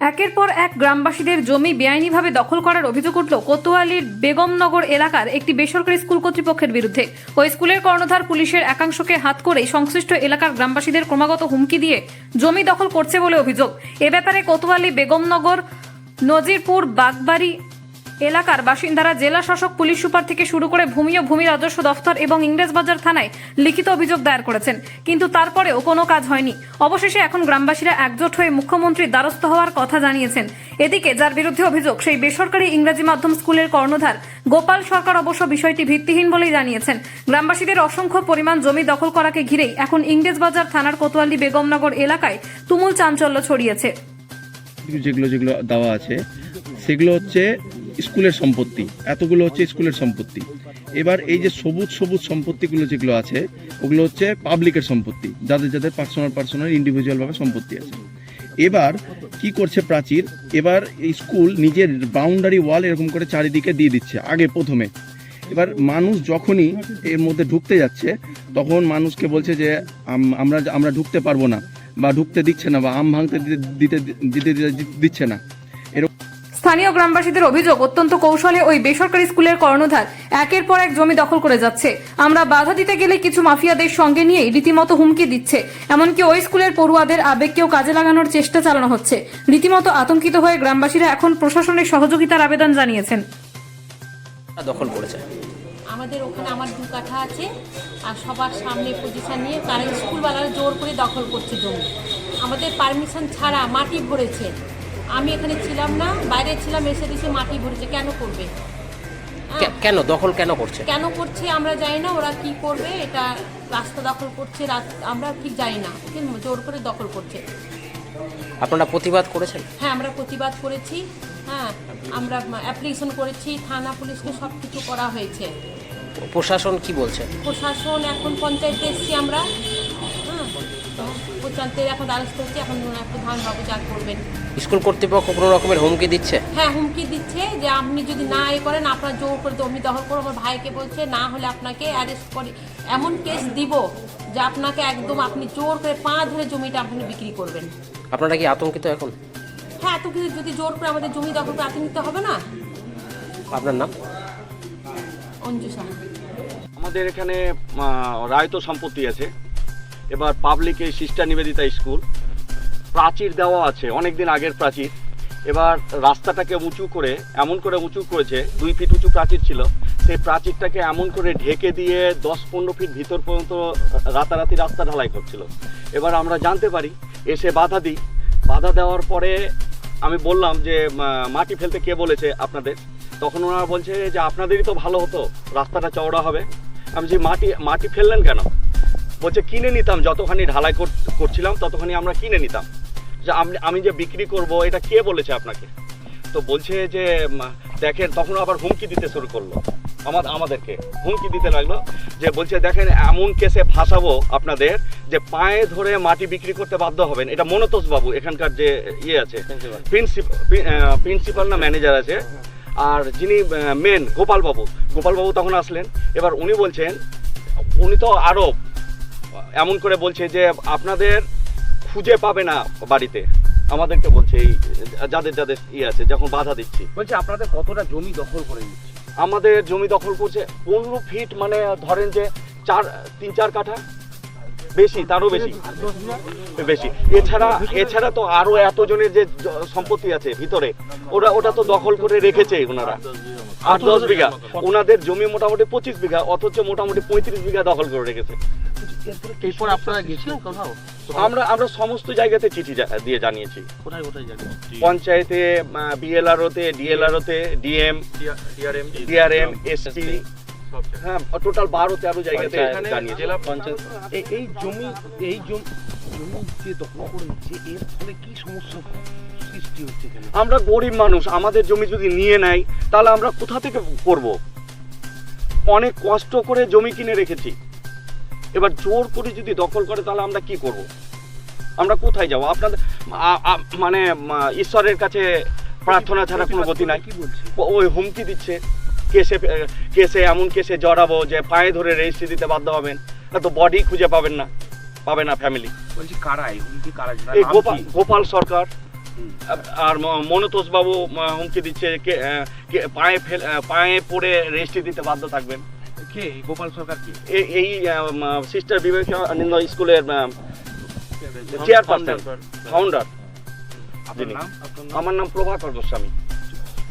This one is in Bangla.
একের পর এক গ্রামবাসীদের জমি বেআইনিভাবে দখল করার অভিযোগ উঠল কোতোয়ালির বেগমনগর এলাকার একটি বেসরকারি স্কুল কর্তৃপক্ষের বিরুদ্ধে। ওই স্কুলের কর্ণধার পুলিশের একাংশকে হাত করেই সংশ্লিষ্ট এলাকার গ্রামবাসীদের ক্রমাগত হুমকি দিয়ে জমি দখল করছে বলে অভিযোগ। এ ব্যাপারে কোতোয়ালি, বেগমনগর, নজিরপুর, বাগবাড়ি এলাকার বাসিন্দারা জেলা শাসক, পুলিশ সুপার থেকে শুরু করে ভূমি ও ভূমি রাজস্ব দফতর এবং ইংরেজবাজার থানায় লিখিত অভিযোগ দায়ের করেছেন। কিন্তু তারপরেও কোনো কাজ হয়নি। অবশেষে এখন গ্রামবাসীরা একজোট হয়ে মুখ্যমন্ত্রীর দ্বারস্থ হওয়ার কথা জানিয়েছেন। এদিকে যার বিরুদ্ধে অভিযোগ, সেই বেসরকারি ইংরেজি মাধ্যম স্কুলের কর্ণধার গোপাল সরকার অবশ্য বিষয়টি ভিত্তিহীন বলেই জানিয়েছেন। গ্রামবাসীদের অসংখ্য পরিমাণ জমি দখল করাকে ঘিরেই এখন ইংরেজবাজার থানার কোতোয়ালি বেগমনগর এলাকায় তুমুল চাঞ্চল্য ছড়িয়েছে। যেগুলো যেগুলো দেওয়া আছে, সেগুলো হচ্ছে স্কুলের সম্পত্তি, এতগুলো হচ্ছে স্কুলের সম্পত্তি। এবার এই যে সবুজ সবুজ সম্পত্তিগুলো যেগুলো আছে, ওগুলো হচ্ছে পাবলিকের সম্পত্তি, যাদের যাদের পার্সোনাল পার্সোনাল ইন্ডিভিজুয়ালভাবে সম্পত্তি আছে। এবার কি করছে প্রাচীর? এবার স্কুল নিজের বাউন্ডারি ওয়াল এরকম করে চারিদিকে দিয়ে দিচ্ছে, আগে প্রথমে। এবার মানুষ যখনই এর মধ্যে ঢুকতে যাচ্ছে, তখন মানুষকে বলছে যে, আম- আমরা আমরা ঢুকতে পারব না, বা ঢুকতে দিচ্ছে না, বা আম ভাঙতে দিতে দিতে, দিতে- দিচ্ছে না। এরকম স্থানীয় গ্রামবাসীদের অভিযোগ অত্যন্ত কৌশলে ওই বেসরকারি স্কুলের কর্ণধার একের পর এক জমি দখল করে যাচ্ছে। আমরা বাধা দিতে গেলে কিছু মাফিয়াদের সঙ্গে নিয়ে রীতিমতো হুমকি দিচ্ছে। এমনকি ওই স্কুলের পড়ুয়াদের আবেগকেও কাজে লাগানোর চেষ্টা চালানো হচ্ছে। রীতিমতো আতঙ্কিত হয়ে গ্রামবাসীরা এখন প্রশাসনের সহযোগিতার আবেদন জানিয়েছেন। দখল করেছে। আমাদের ওখানে আমার দু কাঠা আছে আর সবার সামনে পজিশন নিয়ে তারা স্কুলওয়ালারা জোর করে দখল করছে জমি। আমাদের পারমিশন ছাড়া মাটি ভরেছে। আমি এখানে ছিলাম না বাইরে ছিলাম এসে দিছে মাটি ভরেছে। কেন করবে? হ্যাঁ, কেন? দখল কেন করছে? কেন করছে আমরা জানি না ওরা কি করবে? এটা রাস্তা দখল করছে আমরা ঠিক জানি না। কিন্তু জোর করে দখল করছে। আপনারা প্রতিবাদ করেছেন? হ্যাঁ আমরা প্রতিবাদ করেছি। হ্যাঁ আমরা অ্যাপ্লিকেশন করেছি থানা পুলিশকে সব কিছু করা হয়েছে। প্রশাসন কি বলছে? প্রশাসন এখন পঞ্চায়েতে এসছি আমরা। তো পঞ্চায়েতে এখন দ্বারস্থ হচ্ছে এখন একটু ধান বাবু যা করবেন। স্কুল কর্তৃপক্ষ কোনো রকমের হুমকি দিচ্ছে? হ্যাঁ হুমকি দিচ্ছে যে আপনি যদি না এ করেন আপনার জোর করে জমি দখল করে আমার ভাইকে বলছে না হলে আপনাকে অ্যারেস্ট করে এমন কেস দিব যে আপনাকে একদম আপনি জোর করে পা ধরে জমিটা আপনি বিক্রি করবেন। আপনারা কি আতঙ্কিত এখন? হ্যাঁ কিছু যদি জোর করে আমাদের জমি দখল করে আতঙ্কিত হবে না? আপনার নাম? অঞ্জু সাহা। আমাদের এখানে রায়ত সম্পত্তি আছে। এবার পাবলিকে সিস্টার নিবেদিতা স্কুল। প্রাচীর দেওয়া আছে অনেক দিন আগের প্রাচীর। এবার রাস্তাটাকে উঁচু করে, এমন করে উঁচু করেছে, দুই ফিট উঁচু প্রাচীর ছিল। সেই প্রাচীরটাকে এমন করে ঢেকে দিয়ে দশ পনেরো ফিট ভিতর পর্যন্ত রাতারাতি রাস্তা ঢালাই করছিল। এবার আমরা জানতে পারি, এসে বাধা দিই। বাধা দেওয়ার পরে আমি বললাম যে মাটি ফেলতে কে বলেছে আপনাদের? তখন ওনারা বলছে যে, আপনাদেরই তো ভালো হতো, রাস্তাটা চওড়া হবে। আমি যে মাটি মাটি ফেললেন কেন? বলছে কিনে নিতাম যতখানি ঢালাই কর- করছিলাম ততখানি আমরা কিনে নিতাম। যে আমি আমি যে বিক্রি করব এটা কে বলেছে আপনাকে? তো বলছে যে দেখেন তখন আবার হুমকি দিতে শুরু করল। আমাদের আমাদেরকে হুমকি দিতে লাগল যে বলছে দেখেন এমন কেসে ফাঁসাবো আপনাদের যে পায়ে ধরে মাটি বিক্রি করতে বাধ্য হবেন। এটা মনতোষ বাবু এখানকার যে ইয়ে আছে প্রিন্সিপাল না ম্যানেজার আছে। আর যিনি মেন গোপালবাবু গোপালবাবু তখন আসলেন। এবার উনি বলছেন উনি তো আরও এমন করে বলছে যে আপনাদের খুঁজে পাবে না বাড়িতে। আমাদেরকে বলছে এই যাদের যাদের ইয়ে আছে যখন বাধা দিচ্ছি। বলছে আপনাদের কতটা জমি দখল করে নিচ্ছে? আমাদের জমি দখল করছে পনেরো ফিট মানে ধরেন যে চার তিন চার কাঠা? বেশি তারও বেশি। বেশি। এছাড়া এছাড়া তো আরও এতজনের যে সম্পত্তি আছে ভিতরে ওরা ওটা তো দখল করে রেখেছে ওনারা। আট দশ বিঘা। ওনাদের জমি মোটামুটি পঁচিশ বিঘা অথচ মোটামুটি পঁয়ত্রিশ বিঘা দখল করে রেখেছে। এরপর আপনারা গেছিলেন কোথাও? আমরা আমরা সমস্ত জায়গাতে চিঠি দিয়ে জানিয়েছি। কোথায় কোথায় পঞ্চায়েতে বিএলআরওতে ডিএলআরওতে ডিএম ডিআরএম এসটি হ্যাঁ টোটাল বারো তেরো জায়গাতে জেলা পঞ্চায়েত। এই এই জমি এই জমি জমি যে দখল করে নিচ্ছে এর ফলে কি সমস্যা? সৃষ্টি হচ্ছে এখানে আমরা গরিব মানুষ আমাদের জমি যদি নিয়ে নেয় তাহলে আমরা কোথা থেকে করব? অনেক কষ্ট করে জমি কিনে রেখেছি। এবার জোর করে যদি দখল করে তাহলে আমরা কি করব? আমরা কোথায় যাব? আপনাদের মানে ঈশ্বরের কাছে প্রার্থনা ছাড়া কোনো গতি নাই। ওই হুমকি দিচ্ছে। কেসে কেসে এমন কেসে জড়াবো যে পায়ে ধরে রেজিস্ট্রি দিতে বাধ্য হবেন। তো বডি খুঁজে পাবেন না পাবে না ফ্যামিলি বলছি কারা এগুলি কি কারা গোপাল সরকার। আর ম- মনতোষ বাবু হুমকি দিচ্ছে কে কে পায়ে ফেলে পায়ে পড়ে রেজিস্ট্রি দিতে বাধ্য থাকবেন। কে? গোপাল সরকার কি? এই সিস্টার বিবেকানন্দ স্কুলের চেয়ারপারসন ফাউন্ডার আমার নাম প্রভাকর গোস্বামী।